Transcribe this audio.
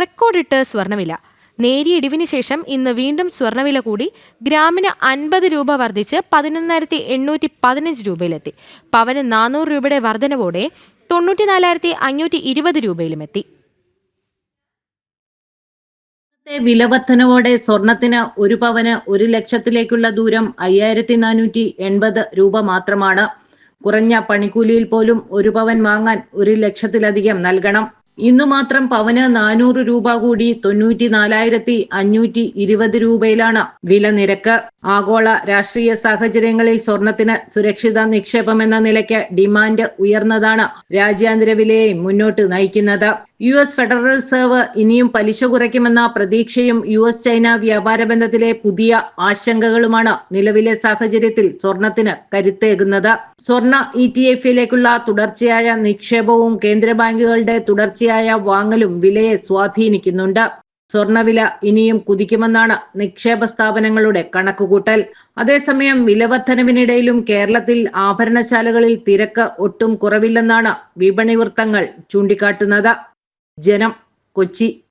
റെക്കോർഡിട്ട് സ്വർണവില നേരിയ ഇടിവിന് ശേഷം ഇന്ന് വീണ്ടും സ്വർണവില കൂടി ഗ്രാമിന് അൻപത് രൂപ വർദ്ധിച്ച് പതിനൊന്നായിരത്തി എണ്ണൂറ്റി പതിനഞ്ച് രൂപയിലെത്തി. പവന് നാനൂറ് രൂപയുടെ വർധനവോടെ തൊണ്ണൂറ്റിനാലായിരത്തി അഞ്ഞൂറ്റി ഇരുപത് രൂപയിലുമെത്തി. വില വിലവർധനവോടെ സ്വർണത്തിന് ഒരു പവന് ഒരു ലക്ഷത്തിലേക്കുള്ള ദൂരം അയ്യായിരത്തി നാനൂറ്റി എൺപത് രൂപ മാത്രമാണ്. കുറഞ്ഞ പണിക്കൂലിയിൽ പോലും ഒരു പവൻ വാങ്ങാൻ ഒരു ലക്ഷത്തിലധികം നൽകണം. ഇന്നു മാത്രം പവന് നാനൂറ് രൂപ കൂടി തൊണ്ണൂറ്റി നാലായിരത്തി അഞ്ഞൂറ്റി ഇരുപത് രൂപയിലാണ് വില നിരക്ക് ആഗോള രാഷ്ട്രീയ സാഹചര്യങ്ങളിൽ സ്വർണത്തിന് സുരക്ഷിത നിക്ഷേപം എന്ന നിലയ്ക്ക് ഡിമാൻഡ് ഉയർന്നതാണ് രാജ്യാന്തര വിലയെ മുന്നോട്ട് നയിക്കുന്നത്. യു എസ് ഫെഡറൽ റിസർവ് ഇനിയും പലിശ കുറയ്ക്കുമെന്ന പ്രതീക്ഷയും യു എസ് ചൈന വ്യാപാര ബന്ധത്തിലെ പുതിയ ആശങ്കകളുമാണ് നിലവിലെ സാഹചര്യത്തിൽ സ്വർണത്തിന് കരുത്തേകുന്നത്. സ്വർണ ഇ ടി എഫിലേക്കുള്ള തുടർച്ചയായ നിക്ഷേപവും കേന്ദ്ര ബാങ്കുകളുടെ തുടർച്ചയായ വാങ്ങലും വിലയെ സ്വാധീനിക്കുന്നുണ്ട്. സ്വർണവില ഇനിയും കുതിക്കുമെന്നാണ് നിക്ഷേപ സ്ഥാപനങ്ങളുടെ കണക്കുകൂട്ടൽ. അതേസമയം വിലവർദ്ധനവിനിടയിലും കേരളത്തിൽ ആഭരണശാലകളിൽ തിരക്ക് ഒട്ടും കുറവില്ലെന്നാണ് വിപണി വൃത്തങ്ങൾ ചൂണ്ടിക്കാട്ടുന്നത്. ജനം കൊച്ചി.